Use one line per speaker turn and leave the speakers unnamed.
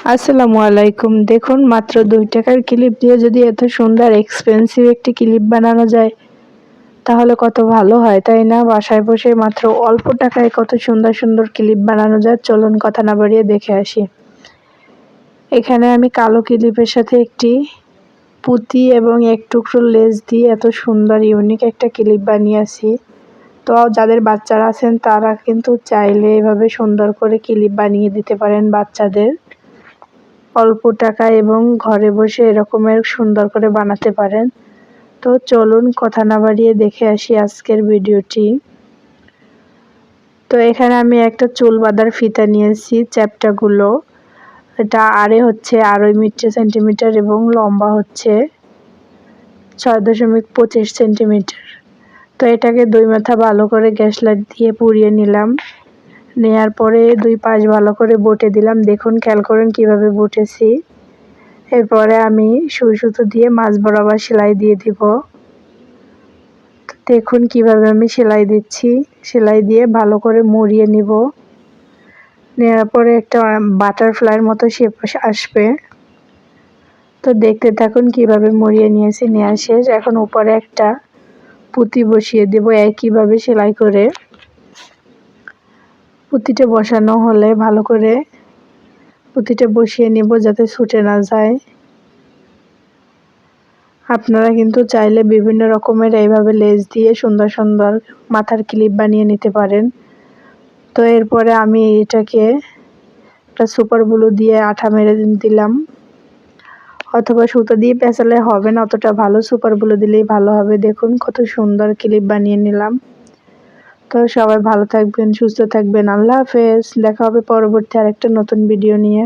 আসসালামু আলাইকুম। দেখুন, মাত্র দুই টাকার ক্লিপ দিয়ে যদি এত সুন্দর এক্সপেন্সিভ একটি ক্লিপ বানানো যায়, তাহলে কত ভালো হয়, তাই না? বাসায় বসে মাত্র অল্প টাকায় কত সুন্দর সুন্দর ক্লিপ বানানো যায়। চলুন, কথা না বাড়িয়ে দেখে আসি। এখানে আমি কালো ক্লিপের সাথে একটি পুঁতি এবং এক টুকরো লেস দিয়ে এত সুন্দর ইউনিক একটা ক্লিপ বানিয়েছি তো, যাদের বাচ্চারা আছেন, তারা কিন্তু চাইলে এভাবে সুন্দর করে ক্লিপ বানিয়ে দিতে পারেন বাচ্চাদের। অল্প টাকা এবং ঘরে বসে এরকমের সুন্দর করে বানাতে পারেন। তো চলুন কথা না বাড়িয়ে দেখে আসি আজকের ভিডিওটি। তো এখানে আমি একটা চুল বাঁধার ফিতা নিয়েছি, চ্যাপটাগুলো। এটা আড়ে হচ্ছে, আড়াই মিটার, সেন্টিমিটার এবং লম্বা হচ্ছে, ছয় দশমিক পঁচিশ সেন্টিমিটার। তো এটাকে দুই মাথা ভালো করে গ্যাস লাইট দিয়ে পুড়িয়ে নিলাম। নেয়ার পরে দুই পাশ ভালো করে বটে দিলাম। দেখুন, খেয়াল করুন কীভাবে বটেছি। এরপরে আমি সুই সুতো দিয়ে মাছ বরাবর সেলাই দিয়ে দিব। দেখুন কীভাবে আমি সেলাই দিচ্ছি। সেলাই দিয়ে ভালো করে মুড়িয়ে নিব। নেওয়ার পরে একটা বাটারফ্লাইয়ের মতো শেপ আসবে। তো দেখতে থাকুন কীভাবে মুড়িয়ে নিয়েছি নেওয়া শেষ। এখন উপরে একটা পুঁতি বসিয়ে দেব একইভাবে সেলাই করে। পুঁতিটা বসানো হলে ভালো করে পুঁতিটা বসিয়ে নেব যাতে ছুটে না যায়। আপনারা কিন্তু চাইলে বিভিন্ন রকমের এইভাবে লেজ দিয়ে সুন্দর সুন্দর মাথার ক্লিপ বানিয়ে নিতে পারেন। তো এরপরে আমি এটাকে একটা সুপার ব্লু দিয়ে আঠা মেরে দিলাম। অথবা সুতো দিয়ে পেঁচালে হবে না, অতটা ভালো সুপার ব্লু দিলেই ভালো হবে। দেখুন কত সুন্দর ক্লিপ বানিয়ে নিলাম। তো সবাই ভালো থাকবেন, সুস্থ থাকবেন। আল্লাহ হাফেজ। দেখা হবে পরবর্তী আরেকটা নতুন ভিডিও নিয়ে।